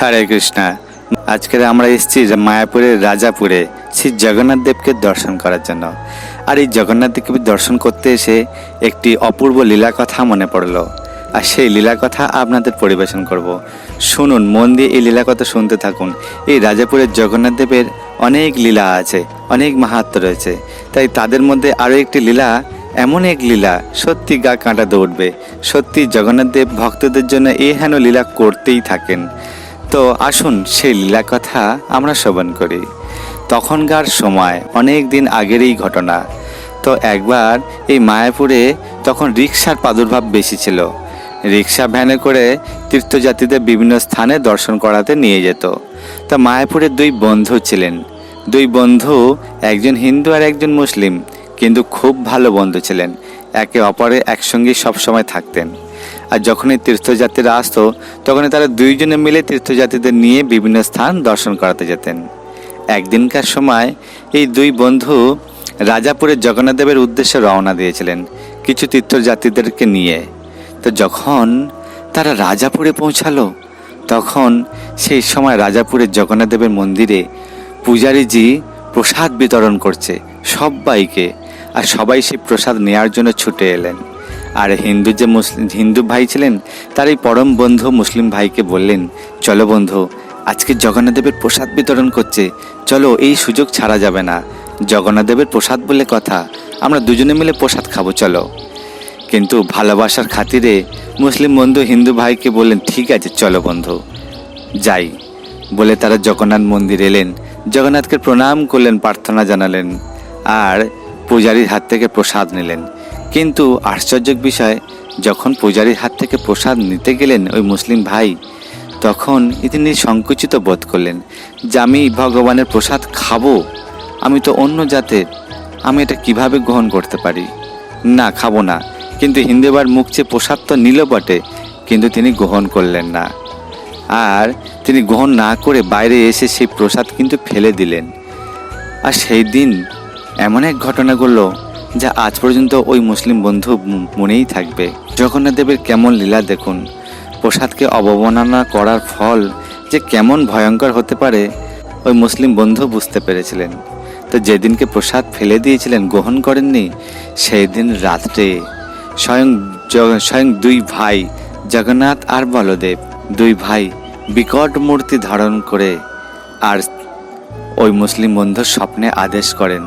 হরে কৃষ্ণা। আজকের আমরা এসেছি মায়াপুরের রাজাপুরে শ্রী জগন্নাথ দেবকে দর্শন করার জন্য। আর এই জগন্নাথ দেবকে দর্শন করতে এসে একটি অপূর্ব লীলা কথা মনে পড়ল, আর সেই লীলা কথা আপনাদের পরিবেশন করব। শুনুন, মন দিয়ে এই লীলা কথা শুনতে থাকুন। এই রাজাপুরের জগন্নাথ দেবের অনেক লীলা আছে, অনেক মাহাত্ম রয়েছে। তাই তাদের মধ্যে আরও একটি লীলা, এমন এক লীলা, সত্যি গা কাঁটা দৌড়বে। সত্যি জগন্নাথ দেব ভক্তদের জন্য এ হেন লীলা করতেই থাকেন। তো আসুন সেই লীলা কথা আমরা শ্রবণ করি। তখনকার সময়, অনেক দিন আগের এই ঘটনা। তো একবার এই মায়াপুরে তখন রিক্সার প্রাদুর্ভাব বেশি ছিল। রিক্সা ভ্যানে করে তীর্থযাত্রীদের বিভিন্ন স্থানে দর্শন করাতে নিয়ে যেত। তা মায়াপুরের দুই বন্ধু ছিলেন। দুই বন্ধু একজন হিন্দু আর একজন মুসলিম, কিন্তু খুব ভালো বন্ধু ছিলেন। একে অপরে একসঙ্গে সবসময় থাকতেন। আর যখনই তীর্থযাত্রীরা আসতো, তখনই তারা দুইজনে মিলে তীর্থযাত্রীদের নিয়ে বিভিন্ন স্থান দর্শন করাতে যেতেন। একদিনকার সময় এই দুই বন্ধু রাজাপুরের জগন্নাথদেবের উদ্দেশ্যে রওনা দিয়েছিলেন কিছু তীর্থযাত্রীদেরকে নিয়ে। তো যখন তারা রাজাপুরে পৌঁছালো, তখন সেই সময় রাজাপুরের জগন্নাথদেবের মন্দিরে পূজারীজি প্রসাদ বিতরণ করছে সবাইকে, আর সবাই সেই প্রসাদ নেওয়ার জন্য ছুটে এলেন। আর হিন্দু যে মুসলিম, হিন্দু ভাই ছিলেন, তার এই পরম বন্ধু মুসলিম ভাইকে বললেন, চলো বন্ধু, আজকে জগন্নাথদেবের প্রসাদ বিতরণ করছে, চলো এই সুযোগ ছাড়া যাবে না। জগন্নাথদেবের প্রসাদ বলে কথা, আমরা দুজনে মিলে প্রসাদ খাব, চলো। কিন্তু ভালোবাসার খাতিরে মুসলিম বন্ধু হিন্দু ভাইকে বললেন, ঠিক আছে, চলো বন্ধু। যাই, বলে তারা জগন্নাথ মন্দির এলেন। জগন্নাথকে প্রণাম করলেন, প্রার্থনা জানালেন, আর পূজারীর হাত থেকে প্রসাদ নিলেন। কিন্তু আশ্চর্যক বিষয়, যখন পূজারীর হাত থেকে প্রসাদ নিতে গেলেন ওই মুসলিম ভাই, তখন তিনি সংকুচিত বোধ করলেন, যে আমি ভগবানের প্রসাদ খাব, আমি তো অন্য জাতের আমি এটা কীভাবে গ্রহণ করতে পারি? না, খাব না, কিন্তু হিন্দেবার মুখ চেয়ে প্রসাদ তো নিল বটে, কিন্তু তিনি গ্রহণ করলেন না। আর তিনি গ্রহণ না করে বাইরে এসে সেই প্রসাদ কিন্তু ফেলে দিলেন। আর সেই দিন এমন এক ঘটনা ঘটলো যা আজ পর্যন্ত ওই মুসলিম বন্ধু মনেই থাকবে। জগন্নাথ দেবের কেমন লীলা দেখুন। প্রসাদকে অবমাননা করার ফল যে কেমন ভয়ঙ্কর হতে পারে, ওই মুসলিম বন্ধু বুঝতে পেরেছিলেন। তো যেদিনকে প্রসাদ ফেলে দিয়েছিলেন, গ্রহণ করেননি সেই দিন রাত্রে স্বয়ং স্বয়ং দুই ভাই, জগন্নাথ আর বলদেব, দুই ভাই বিকট মূর্তি ধারণ করে আর ওই মুসলিম বন্ধুর স্বপ্নে আদেশ করেন।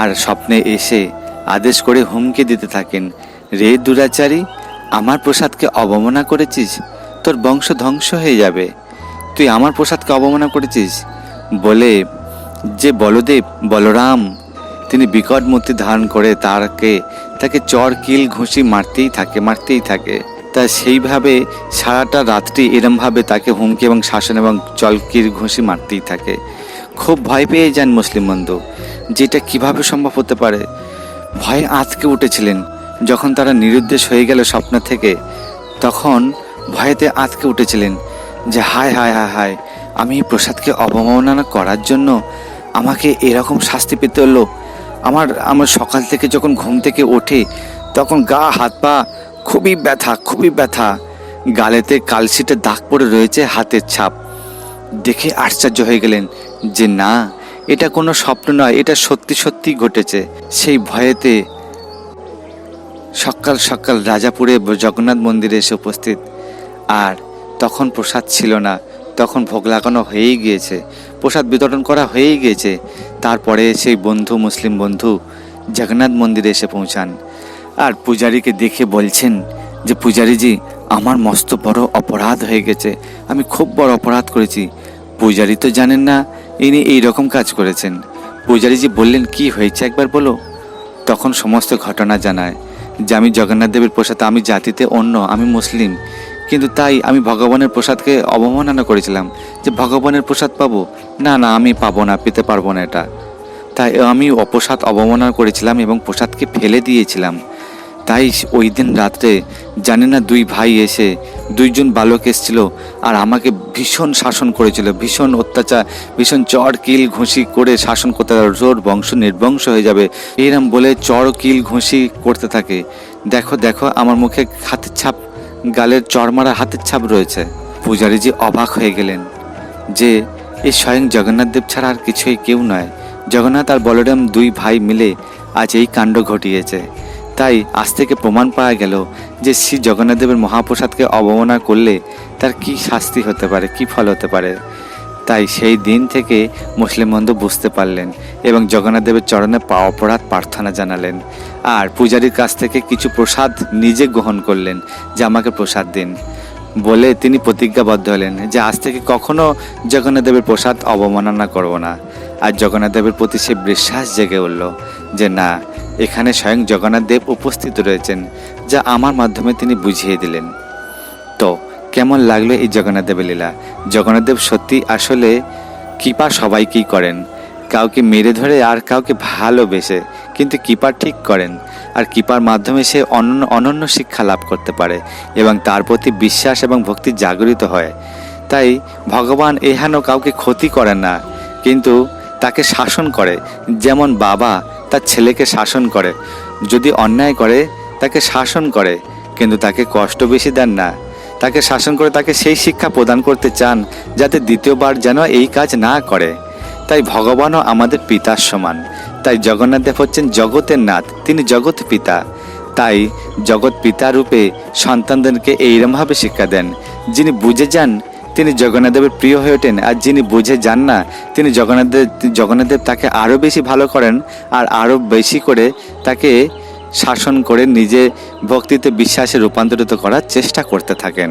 আর স্বপ্নে এসে আদেশ করে হুমকি দিতে থাকেন। রে দুরাচারী, আমার প্রসাদকে অবমাননা করেছিস? তোর বংশ ধ্বংস হয়ে যাবে। তুই আমার প্রসাদকে অবমাননা করেছিস? বলে, যে বলদেব, বলরাম, তিনি বিকট মূর্তি ধারণ করে তাকে তাকে চর, কিল, ঘুষি মারতেই থাকে মারতেই থাকে। তা সেইভাবে সারাটা রাত্রি এরমভাবে তাকে হুমকি এবং শাসন এবং চলকির ঘুষি মারতেই থাকে। খুব ভয় পেয়ে যান মুসলিম বন্ধু। যেটা কীভাবে সম্ভব হতে পারে? ভয়ে আঁতকে উঠেছিলেন। যখন তারা নিরুদ্দেশ হয়ে গেল স্বপ্ন থেকে, তখন ভয়েতে আঁতকে উঠেছিলেন যে, হায় হায় হায় হায়, আমি প্রসাদকে অবমাননা করার জন্য আমাকে এরকম শাস্তি পেতে হলো। আমার আমার সকাল থেকে যখন ঘুম থেকে ওঠে, তখন গা, হাত, পা খুবই ব্যথা খুবই ব্যথা। গালেতে কালশিটে দাগ পড়ে রয়েছে হাতের ছাপ। দেখে আশ্চর্য হয়ে গেলেন যে, না এটা কোনো স্বপ্ন নয়, এটা সত্যি সত্যি ঘটেছে। সেই ভয়েতে সকাল সকাল রাজাপুরে জগন্নাথ মন্দিরে এসে উপস্থিত। আর তখন প্রসাদ ছিল না, তখন ভোগ লাগানো হয়েই গিয়েছে, প্রসাদ বিতরণ করা হয়েই গিয়েছে। তারপরে সেই বন্ধু, মুসলিম বন্ধু জগন্নাথ মন্দিরে এসে পৌঁছান। আর পূজারীকে দেখে বলছেন যে, পূজারীজি, আমার মস্ত বড় অপরাধ হয়ে গেছে। আমি খুব বড় অপরাধ করেছি। পূজারী তো জানেন না ইনি এই রকম কাজ করেছেন। পূজারীজি বললেন, কি হয়েছে একবার বলো? তখন সমস্ত ঘটনা জানায়, যে আমি জগন্নাথ দেবের প্রসাদ, আমি জাতিতে অন্য, আমি মুসলিম। কিন্তু তাই আমি ভগবানের প্রসাদকে অবমাননা করেছিলাম, যে ভগবানের প্রসাদ পাবো? না না, আমি পাবো না, পেতে পারব না এটা। তাই আমি অপ্রসাদ অবমাননা করেছিলাম এবং প্রসাদকে ফেলে দিয়েছিলাম। তাই ওই দিন রাত্রে জানি না দুই ভাই এসে দুইজন বালক এসেছিল আর আমাকে ভীষণ শাসন করেছিল, ভীষণ অত্যাচার, ভীষণ চড় কিল, ঘুষি করে শাসন করতে থাকে। জোর বংশ, নির্বংশ হয়ে যাবে। এরম বলে চর, কিল, ঘুষি করতে থাকে। দেখো দেখো, আমার মুখে হাতের ছাপ, গালের চর মারা হাতের ছাপ রয়েছে। পূজারীজি অবাক হয়ে গেলেন যে, এ স্বয়ং জগন্নাথ দেব ছাড়া আর কিছুই কেউ নয়। জগন্নাথ আর বলরাম দুই ভাই মিলে আজ এই কাণ্ড ঘটিয়েছে। তাই আজ থেকে প্রমাণ পাওয়া গেল যে শ্রী জগন্নাথ দেবের মহাপ্রসাদকে অবমাননা করলে তার কি শাস্তি হতে পারে, কি ফল হতে পারে? তাই সেই দিন থেকে মুসলিম বন্ধু বুঝতে পারলেন এবং জগন্নাথ দেবের চরণে পা অপরাধ প্রার্থনা জানালেন। আর পূজারীর কাছ থেকে কিছু প্রসাদ নিজে গ্রহণ করলেন যে আমাকে প্রসাদ দিন। বলে তিনি প্রতিজ্ঞাবদ্ধ হলেন যে আজ থেকে কখনো জগন্নাথ দেবের প্রসাদ অবমাননা করব না। আর জগন্নাথ দেবের প্রতি সে বিশ্বাস জেগে উঠল যে না এখানে স্বয়ং জগন্নাথ দেব উপস্থিত রয়েছেন, যা আমার মাধ্যমে তিনি বুঝিয়ে দিলেন। তো, কেমন লাগল এই জগন্নাথ দেবের লীলা? জগন্নাথ দেব সত্যি আসলে কৃপা সবাইকেই করেন। কাউকে মেরে ধরে আর কাউকে ভালোবেসে, কিন্তু কৃপা ঠিক করেন। আর কৃপার মাধ্যমে সে অনন্য অনন্য শিক্ষা লাভ করতে পারে এবং তার প্রতি বিশ্বাস এবং ভক্তি জাগরিত হয়। তাই ভগবান এহেন কাউকে ক্ষতি করেন না, কিন্তু তাকে শাসন করে, যেমন বাবা তার ছেলেকে শাসন করে। যদি অন্যায় করে, তাকে শাসন করে, কিন্তু তাকে কষ্ট বেশি দেন না। তাকে শাসন করে তাকে সেই শিক্ষা প্রদান করতে চান, যাতে দ্বিতীয়বার যেন এই কাজ না করে। তাই ভগবানও আমাদের পিতার সমান। তাই জগন্নাথ দেব হচ্ছেন জগতের নাথ, তিনি জগৎ পিতা। তাই জগৎ পিতা রূপে সন্তানদেরকে এইরমভাবে শিক্ষা দেন, যিনি বুঝে যান তিনি জগন্নাথদেবের প্রিয় হয়ে ওঠেন আর যিনি বুঝে যান না, তিনি জগন্নাথ দেব জগন্নাথ দেব তাকে আরও বেশি ভালো করেন আর আরও বেশি করে তাকে শাসন করে নিজে ভক্তিতে বিশ্বাসে রূপান্তরিত করার চেষ্টা করতে থাকেন।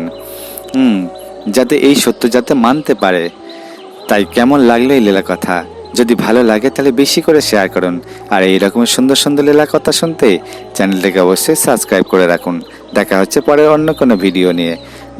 হুম, যাতে এই সত্য যাতে মানতে পারে। তাই কেমন লাগল এই লীলা কথা? যদি ভালো লাগে তাহলে বেশি করে শেয়ার করুন। আর এই রকমের সুন্দর সুন্দর লীলা কথা শুনতে চ্যানেলটিকে অবশ্যই সাবস্ক্রাইব করে রাখুন। দেখা হচ্ছে পরে অন্য কোনো ভিডিও নিয়ে।